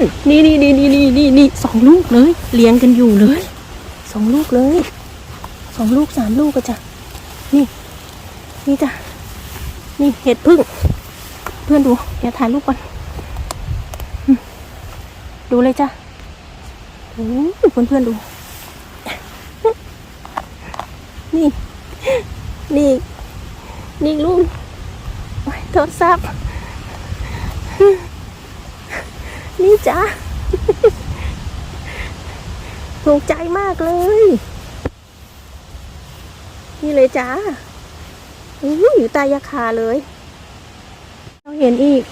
นี่นี่นี่นี่นี่นี่นี่สองลูกเลย เลี้ยงกันอยู่เลยสองลูกเลยสองลูกสามลูกก็จ้ะนี่ นี่จ้ะนี่เห็ดพึ่ง เพื่อนดูเดี๋ยวถ่ายรูปก่อนดูเลยจ้ะโอ้เพื่อนเพื่อนดู นี่ นี่นี่ลูกโทรศัพท์ นี่จ้ะถูกใจมากเลย นี่เลยจ้าอื้ออยู่ใตายาคาเลย เราเห็นอีก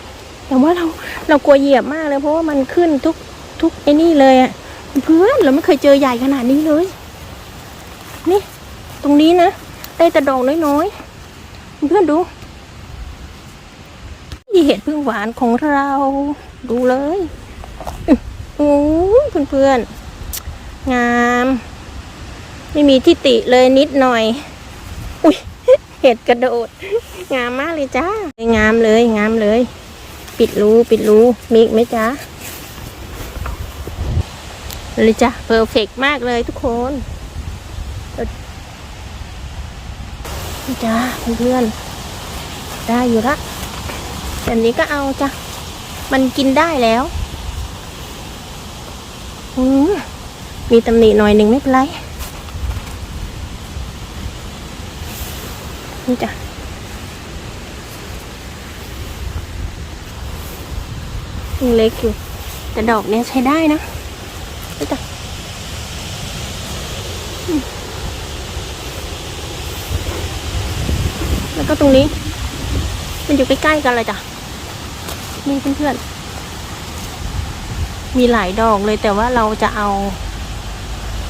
แต่ว่าเราเรากลัวเหยียบมากเลย เพราะว่ามันขึ้นทุกทุกไอ้นี่เลยอะเพื่อนเราไม่เคยเจอใหญ่ขนาดนี้เลย นี่ ตรงนี้นะได้แต่ดอกน้อยๆ เพื่อนดู นี่เห็ดพึ่งหวานของเรา ดูเลยโอ้ยเพื่อนงาม ไม่มีที่ติเลยนิดหน่อย อุ้ยเห็ดกระโดด งามมากเลยจ้างามเลย งามเลย ปิดรูปิดรูมีอีกไหมจ้าเลยจ้ะเพอร์เฟกมากเลยทุกคนจ้าเพื่อนๆได้อยู่ละแบบนี้ก็เอาจ้ะ มันกินได้แล้วมีตำหนิหน่อยหนึ่งไม่เป็นไร นี่จ้ะยังเล็กอยู่ แต่ดอกเนี้ยใช้ได้นะนี่จ้ะแล้วก็ตรงนี้ มันอยู่ใกล้ๆกันเลยจ้ะ นี่เพื่อนๆ มีหลายดอกเลยแต่ว่าเราจะเอา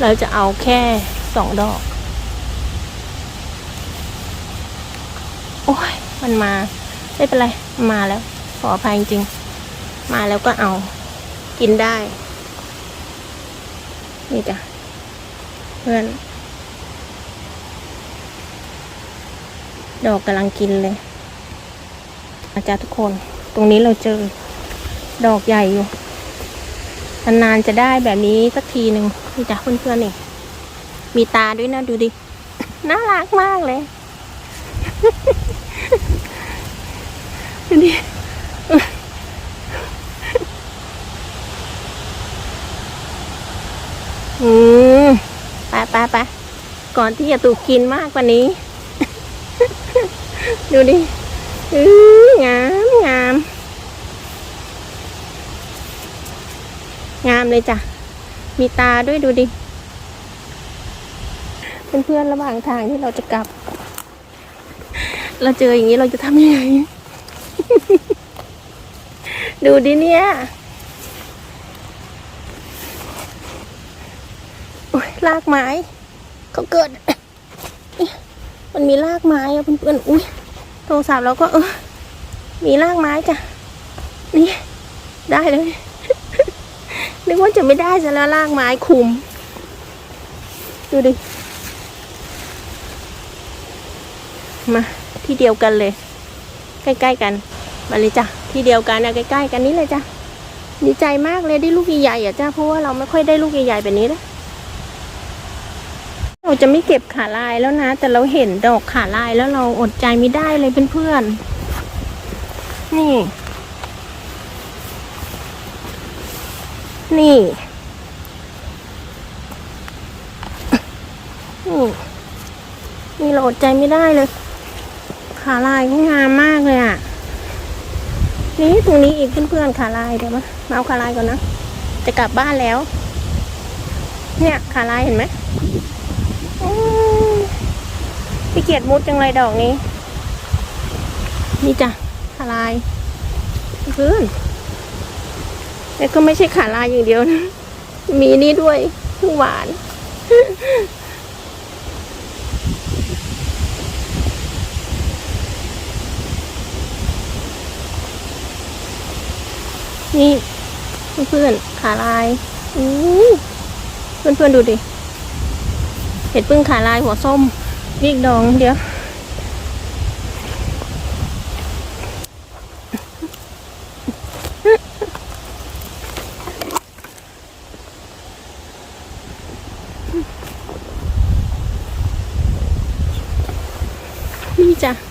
เราจะเอาแค่สองดอก โอ้ย มันมา ไม่เป็นไร มาแล้ว ขออภัยจริง มาแล้วก็เอา กินได้ นี่จ้ะ เพื่อน ดอกกำลังกินเลย อาจารย์ทุกคน รงนี้เราเจอ ดอกใหญ่อยู่นานๆจะได้แบบนี้สักทีหนึ่งนี่จ้ะเพื่อนๆนี่ มีตาด้วยนะดูดิ น่ารักมากเลยดูดิอืมปไปไปก่อนที่จะถูกกินมากกว่านี้ ดูดิ อืองามงาม งาม เลยจ้ะ มีตาด้วยดูดิ เพื่อนๆระหว่างทางที่เราจะกลับ เราเจออย่างนี้เราจะทำยังไง ดูดิเนี่ยโอ้ยรากไม้เขาเกิด มันมีรากไม้อะเพื่อนๆ อุ้ยโทรศัพท์เราก็เออ มีรากไม้จ้ะ นี่ ได้เลย นึกว่าจะไม่ได้ซะแล้วรากไม้คุม ดูดิ มาที่เดียวกันเลย ใกล้ๆกัน มาเลยจ้ะ ที่เดียวกันนะใกล้ๆกันนี้เลยจ้ะดีใจมากเลยได้ลูกใหญ่ๆอะจ้ะเพราะว่าเราไม่ค่อยได้ลูกใหญ่ๆแบบนี้นะเราจะไม่เก็บขาลายแล้วนะ แต่เราเห็นดอกขาลายแล้วเราอดใจไม่ได้เลยเพื่อนๆนี่ นี่ นี่ นี่เราอดใจไม่ได้เลย ขาลายเขางามมากเลยอะ นี่ตรงนี้อีกเพื่อนๆขาลายเดี๋ยวมามาเอาขาลายก่อนนะ จะกลับบ้านแล้ว เนี่ยขาลายเห็นไหมอืมพี่เกียรติมุดจังเลยดอกนี้ นี่จ้ะขาลายเพื่อน แล้วก็ไม่ใช่ขาลายอย่างเดียวนะ มีนี่ด้วยพึ่งหวาน นี่เพื่อนๆขาลายอู้เพื่อนๆดูดิ เห็ดพึ่งขาลายหัวส้มนี่อีกดองเดี๋ยว จ้ะ